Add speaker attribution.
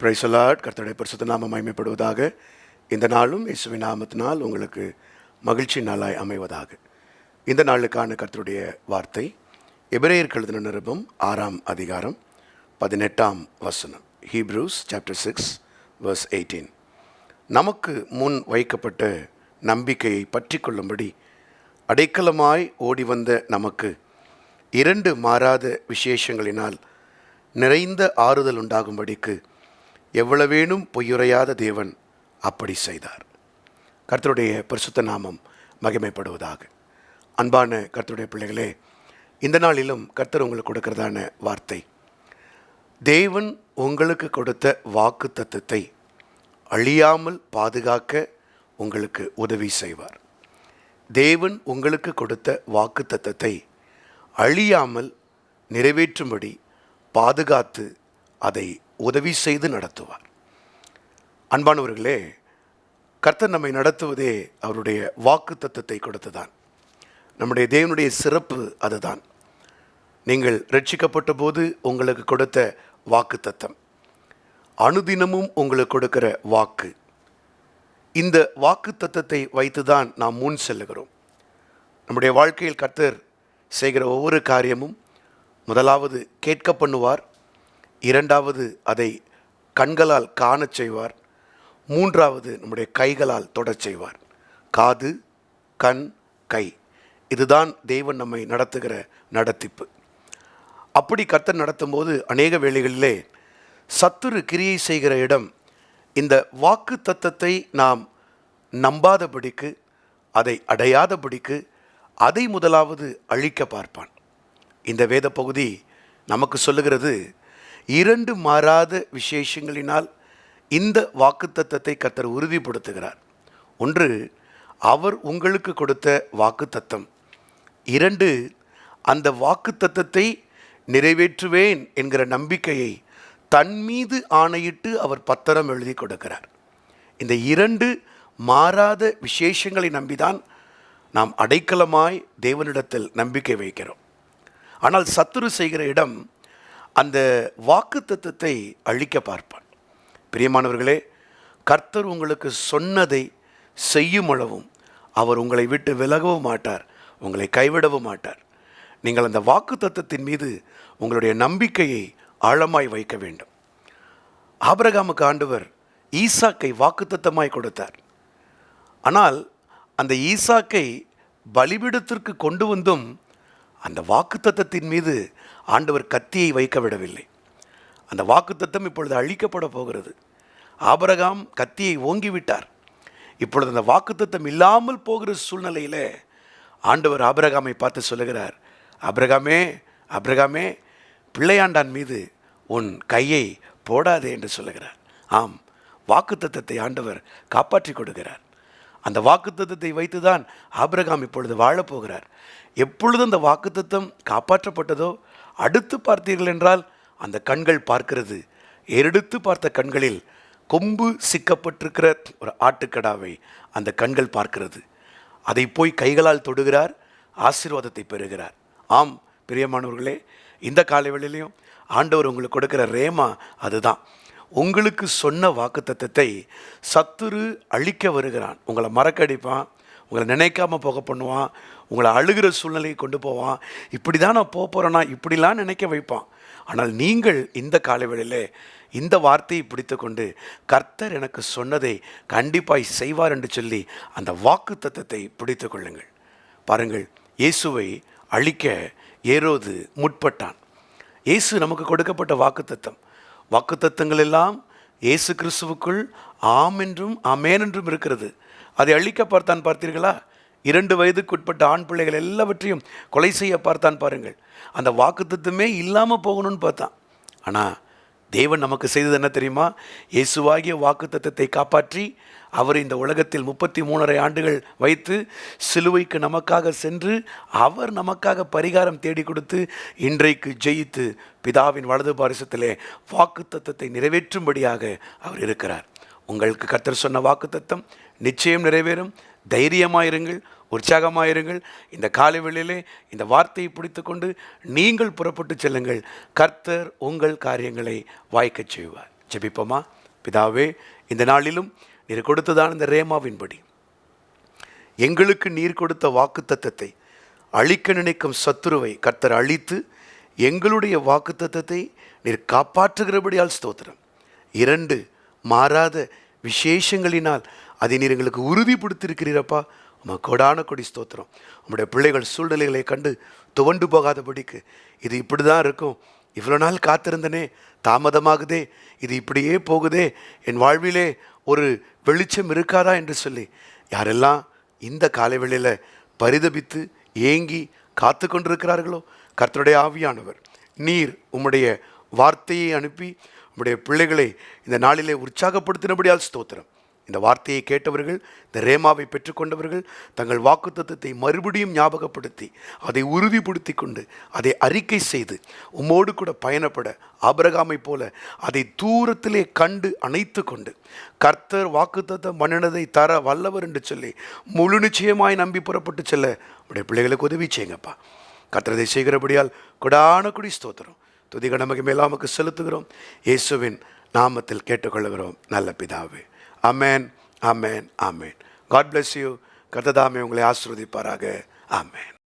Speaker 1: பிரைசலாட் கர்த்தருடைய பரிசுத்த நாம மகிமைப்படுவதாக. இந்த நாளும் இயேசுவின் நாமத்தினால் உங்களுக்கு மகிழ்ச்சி நாளாய் அமைவதாக. இந்த நாளுக்கான கர்த்தருடைய வார்த்தை எபிரேயர் கழுதின நிருபம் ஆறாம் அதிகாரம் பதினெட்டாம் வசனம். Hebrews chapter six verse eighteen நமக்கு முன் வைக்கப்பட்ட நம்பிக்கையை பற்றி கொள்ளும்படி அடைக்கலமாய் ஓடி வந்த நமக்கு இரண்டு மாறாத விசேஷங்களினால் நிறைந்த ஆறுதல் உண்டாகும்படிக்கு எவ்வளவேனும் பொய்யுரையாத தேவன் அப்படி செய்தார். கர்த்தருடைய பரிசுத்த நாமம் மகிமைப்படுவதாக. அன்பான கர்த்தருடைய பிள்ளைகளே இந்த நாளிலும் கர்த்தர் உங்களுக்கு கொடுக்கிறதான வார்த்தை தேவன் உங்களுக்கு கொடுத்த வாக்கு தத்துவத்தை அழியாமல் பாதுகாக்க உங்களுக்கு உதவி செய்வார். தேவன் உங்களுக்கு கொடுத்த வாக்கு தத்துவத்தை அழியாமல் நிறைவேற்றும்படி பாதுகாத்து அதை உதவி செய்து நடத்துவார். அன்பானவர்களே கர்த்தர் நம்மை நடத்துவதே அவருடைய வாக்கு தத்தத்தை கொடுத்துதான். நம்முடைய தேவனுடைய சிறப்பு அதுதான். நீங்கள் ரட்சிக்கப்பட்ட போது உங்களுக்கு கொடுத்த வாக்கு தத்தம் அனுதினமும் உங்களுக்கு கொடுக்கிற வாக்கு. இந்த வாக்கு தத்தத்தை வைத்துதான் நாம் முன் செல்லுகிறோம். நம்முடைய வாழ்க்கையில் கர்த்தர் செய்கிற ஒவ்வொரு காரியமும் முதலாவது கேட்க பண்ணுவார் இரண்டாவது அதை கண்களால் காணச் செய்வார். மூன்றாவது நம்முடைய கைகளால் தொடச் செய்வார். காது கண் கை. இதுதான் தெய்வன் நம்மை நடத்துகிற நடத்திப்பு. அப்படி கர்த்தர் நடத்தும்போது அநேக வேளைகளிலே சத்துரு கிரியை செய்கிற இடம் இந்த வாக்கு தத்தத்தை நாம் நம்பாதபடிக்கு அதை அடையாதபடிக்கு அதை முதலாவது அழிக்க பார்ப்பான். இந்த வேத பகுதி நமக்கு சொல்லுகிறது இரண்டு மாறாத விசேஷங்களினால் இந்த வாக்குத்தத்தத்தை கத்தர் உறுதிப்படுத்துகிறார். ஒன்று அவர் உங்களுக்கு கொடுத்த வாக்குத்தத்தம். இரண்டு அந்த வாக்குத்தத்தத்தை நிறைவேற்றுவேன் என்கிற நம்பிக்கையை தன் மீது ஆணையிட்டு அவர் பத்திரம் எழுதி கொடுக்கிறார். இந்த இரண்டு மாறாத விசேஷங்களை நம்பிதான் நாம் அடைக்கலமாய் தேவனிடத்தில் நம்பிக்கை வைக்கிறோம். ஆனால் சத்துரு செய்கிற இடம் அந்த வாக்கு தத்துவத்தை அழிக்க பார்ப்பான். பிரியமானவர்களே கர்த்தர் உங்களுக்கு சொன்னதை செய்யும் அளவும் அவர் உங்களை விட்டு விலகவும் மாட்டார் உங்களை கைவிடவும் மாட்டார். நீங்கள் அந்த வாக்கு தத்துவத்தின் மீது உங்களுடைய நம்பிக்கையை ஆழமாய் வைக்க வேண்டும். ஆபரகாமுக்கு ஆண்டவர் ஈசாக்கை வாக்குத்தத்தமாய் கொடுத்தார். ஆனால் அந்த ஈசாக்கை பலிபிடத்திற்கு கொண்டு வந்தும் அந்த வாக்குத்தத்தத்தின் மீது ஆண்டவர் கத்தியை வைக்க விடவில்லை அந்த வாக்குத்தத்தம் இப்பொழுது அழிக்கப்பட போகிறது. ஆபரகாம் கத்தியை ஓங்கிவிட்டார். இப்பொழுது அந்த வாக்குத்தத்தம் இல்லாமல் போகிற சூழ்நிலையில் ஆண்டவர் ஆபரகாமை பார்த்து சொல்லுகிறார் அபிரகாமே அபிரகாமே பிள்ளையாண்டான் மீது உன் கையை போடாதே என்று சொல்லுகிறார். ஆம் வாக்குத்தத்தத்தை ஆண்டவர் காப்பாற்றி கொடுக்கிறார். அந்த வாக்குத்தத்தத்தை வைத்துதான் ஆபிரகாம் இப்பொழுது வாழப் போகிறார் எப்பொழுது அந்த வாக்குத்தத்தம் காப்பாற்றப்பட்டதோ அடுத்து பார்த்தீர்கள் என்றால் அந்த கண்கள் பார்க்கிறது. எரெடுத்து பார்த்த கண்களில் கொம்பு சிக்கப்பட்டிருக்கிற ஒரு ஆட்டுக்கடாவை அந்த கண்கள் பார்க்கிறது. அதை போய் கைகளால் தொடுகிறார் ஆசீர்வாதத்தை பெறுகிறார். ஆம் பிரியமானவர்களே இந்த காலைவெளியிலையும் ஆண்டவர் உங்களுக்கு கொடுக்கிற ரேமா அதுதான். உங்களுக்கு சொன்ன வாக்குத்தத்தத்தை சத்துரு அழிக்க வருகிறான். உங்களை மறக்கடிப்பான் உங்களை நினைக்காம போக பண்ணுவான் உங்களை அழுகிற சூழ்நிலையை கொண்டு போவான். இப்படி தான் நான் போக போகிறேன்னா இப்படிலாம் நினைக்க வைப்பான். ஆனால் நீங்கள் இந்த காலவேளையிலே இந்த வார்த்தையை பிடித்து கொண்டு கர்த்தர் எனக்கு சொன்னதை கண்டிப்பாய் செய்வார் என்று சொல்லி அந்த வாக்கு தத்தத்தை பிடித்து கொள்ளுங்கள். பாருங்கள் இயேசுவை அழிக்க ஏரோது முற்பட்டான். இயேசு நமக்கு கொடுக்கப்பட்ட வாக்குத்தத்தம். வாக்குத்தத்தங்கள் எல்லாம் இயேசு கிறிஸ்துவுக்குள் ஆம் என்றும் அமேன் என்றும் இருக்கிறது. அதை அழிக்க பார்த்தான் பார்த்தீர்களா? இரண்டு வயதுக்குட்பட்ட ஆண் பிள்ளைகள் எல்லாவற்றையும் கொலை செய்ய பார்த்தான் பாருங்கள். அந்த வாக்குத்தத்தமே இல்லாமல் போகணும்னு பார்த்தான். ஆனால் தேவன் நமக்கு செய்தது என்ன தெரியுமா? இயேசுவாகிய வாக்குத்தத்தத்தை காப்பாற்றி அவர் இந்த உலகத்தில் முப்பத்தி மூணரை ஆண்டுகள் வைத்து சிலுவைக்கு நமக்காக சென்று அவர் நமக்காக பரிகாரம் தேடி கொடுத்து இன்றைக்கு ஜெயித்து பிதாவின் வலது பாரிசத்திலே வாக்குத்தத்தத்தை நிறைவேற்றும்படியாக அவர் இருக்கிறார். உங்களுக்கு கர்த்தர் சொன்ன வாக்குத்தத்தம் நிச்சயம் நிறைவேறும். தைரியமாயிருங்கள். உற்சாகமாயிருங்கள். இந்த காலை வேளையிலே இந்த வார்த்தையை பிடித்துக்கொண்டு நீங்கள் புறப்பட்டு செல்லுங்கள். கர்த்தர் உங்கள் காரியங்களை வாய்க்கச் செய்வார். ஜெபிப்போமா? பிதாவே இந்த நாளிலும் நீர் கொடுத்ததான இந்த ரேமாவின்படி எங்களுக்கு நீர் கொடுத்த வாக்குத்தத்தத்தை அழிக்க நினைக்கும் சத்துருவை கர்த்தர் அழித்து எங்களுடைய வாக்குத்தத்தத்தை நீர் காப்பாற்றுகிறபடியால் ஸ்தோத்திரம். இரண்டு மாறாத விசேஷங்களினால் அதை நீர் எங்களுக்கு உறுதிப்படுத்தியிருக்கிறீரப்பா உமக்கு கொடான கொடி ஸ்தோத்திரம். உம்முடைய பிள்ளைகள் சூழ்நிலைகளை கண்டு துவண்டு போகாதபடிக்கு இது இப்படி தான் இருக்கும். இவ்வளோ நாள் காத்திருந்தனே தாமதமாகுதே இது இப்படியே போகுதே என் வாழ்விலே ஒரு வெளிச்சம் இருக்காதா என்று சொல்லி யாரெல்லாம் இந்த காலை பரிதபித்து ஏங்கி காத்து கொண்டிருக்கிறார்களோ கர்த்தருடைய ஆவியானவர் நீர் உம்முடைய வார்த்தையை அனுப்பி உம்முடைய பிள்ளைகளை இந்த நாளிலே உற்சாகப்படுத்தினபடியால் ஸ்தோத்திரம். இந்த வார்த்தையை கேட்டவர்கள் இந்த ரேமாவை பெற்றுக்கொண்டவர்கள் தங்கள் வாக்குத்தத்தை மறுபடியும் ஞாபகப்படுத்தி அதை உறுதிப்படுத்தி கொண்டு அதை அறிக்கை செய்து உம்மோடு கூட பயணப்பட ஆபரகாமை போல அதை தூரத்திலே கண்டு அணைத்து கொண்டு கர்த்தர் வாக்குத்தத்தம் மன்னினதை தர வல்லவர் என்று சொல்லி முழு நிச்சயமாய் நம்பி புறப்பட்டு செல்ல உடைய பிள்ளைகளுக்கு உதவி செய்யுங்கப்பா. கர்த்தரதை செய்கிறபடியால் கொடான குடி ஸ்தோத்திரம். துதிக நமக்கு மேலாமக்கு செலுத்துகிறோம். இயேசுவின் நாமத்தில் கேட்டுக்கொள்கிறோம். நல்ல பிதாவே. Amen amen amen God bless you கத்ததாமே உங்களை ஆசிர்வதிப்பாராக. ஆமேன்